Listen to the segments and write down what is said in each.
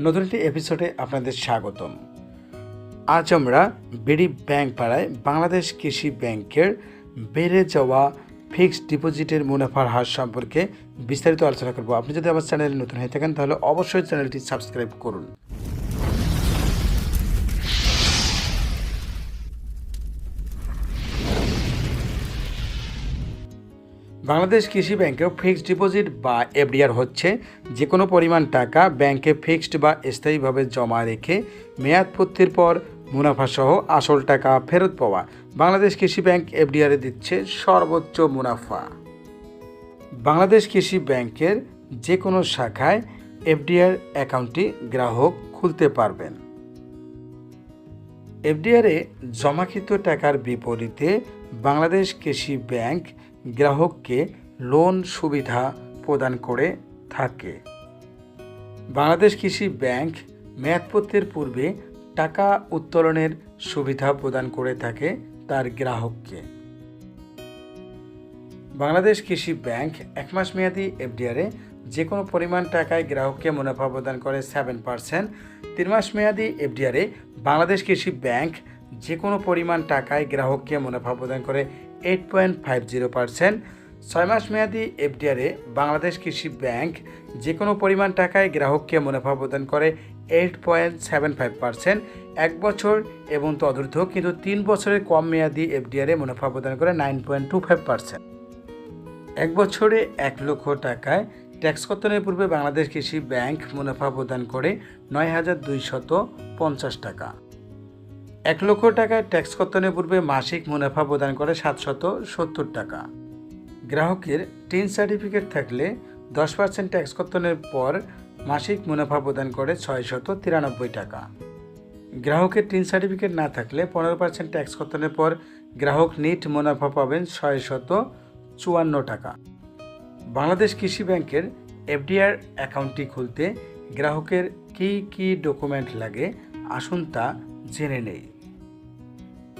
নতুন একটি এপিসোডে আপনাদের স্বাগতম। আজ আমরা বিডি ব্যাংক পাড়ায় বাংলাদেশ কৃষি ব্যাংকের বেড়ে যাওয়া ফিক্সড ডিপোজিটের মুনাফার হার সম্পর্কে বিস্তারিত আলোচনা করব। আপনি যদি আমার চ্যানেলে নতুন হয়ে থাকেন, তাহলে অবশ্যই চ্যানেলটি সাবস্ক্রাইব করুন। বাংলাদেশ কৃষি ব্যাংকে ফিক্সড ডিপোজিট বা এফডিআর হচ্ছে যে কোনো পরিমাণ টাকা ব্যাংকে ফিক্সড বা স্থায়ীভাবে জমা রেখে মেয়াদ পূর্তির পর মুনাফাসহ আসল টাকা ফেরত পাওয়া বাংলাদেশ কৃষি ব্যাংক এফডিআরে দিচ্ছে সর্বোচ্চ মুনাফা। বাংলাদেশ কৃষি ব্যাংকের যে কোনো শাখায় এফডিআর অ্যাকাউন্টটি গ্রাহক খুলতে পারবেন। এফডিআরে জমাকৃত টাকার বিপরীতে বাংলাদেশ কৃষি ব্যাংক গ্রাহককে লোন সুবিধা প্রদান করে থাকে। বাংলাদেশ কৃষি ব্যাংক মেয়াদপত্রের পূর্বে টাকা উত্তোলনের সুবিধা প্রদান করে থাকে তার গ্রাহককে। বাংলাদেশ কৃষি ব্যাংক এক মাস মেয়াদি এফডিআরে যে কোনো পরিমাণ টাকায় গ্রাহককে মুনাফা প্রদান করে সেভেন পার্সেন্ট তিন মাস মেয়াদি এফডিআরে বাংলাদেশ কৃষি ব্যাংক যে কোনো পরিমাণ টাকায় গ্রাহককে মুনাফা প্রদান করে eight point five zero percent. ছয় মাস মেয়াদি এফডিআরে বাংলাদেশ কৃষি ব্যাংক যে কোনো পরিমাণ টাকায় গ্রাহককে মুনাফা প্রদান করে eight point seven five percent. এক বছর এবং তদূর্ধ্ব কিন্তু তিন বছরের কম মেয়াদি এফডিআরে মুনাফা প্রদান করে nine point two five percent. এক বছরে এক লক্ষ টাকায় ট্যাক্স কর্তনের পূর্বে বাংলাদেশ কৃষি ব্যাংক মুনাফা প্রদান করে নয় হাজার দুইশত পঞ্চাশ টাকা। এক লক্ষ টাকায় ট্যাক্স কর্তনের পূর্বে মাসিক মুনাফা প্রদান করে সাতশত সত্তর টাকা। গ্রাহকের টিন সার্টিফিকেট থাকলে দশ পার্সেন্ট ট্যাক্স কর্তনের পর মাসিক মুনাফা প্রদান করে ছয়শত তিরানব্বই টাকা। গ্রাহকের টিন সার্টিফিকেট না থাকলে পনেরো পার্সেন্ট ট্যাক্স কর্তনের পর গ্রাহক নিট মুনাফা পাবেন ছয়শত চুয়ান্ন টাকা। বাংলাদেশ কৃষি ব্যাংকের এফডিআর অ্যাকাউন্টটি খুলতে গ্রাহকের কী কী ডকুমেন্ট লাগে আসুন তা জেনে নেই।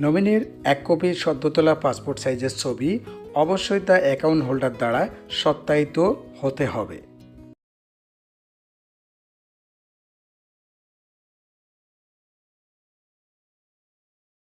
নমিনির এক কপি সদ্যতলা পাসপোর্ট সাইজের ছবি অবশ্যই তা অ্যাকাউন্ট হোল্ডার দ্বারা সত্যায়িত হতে হবে।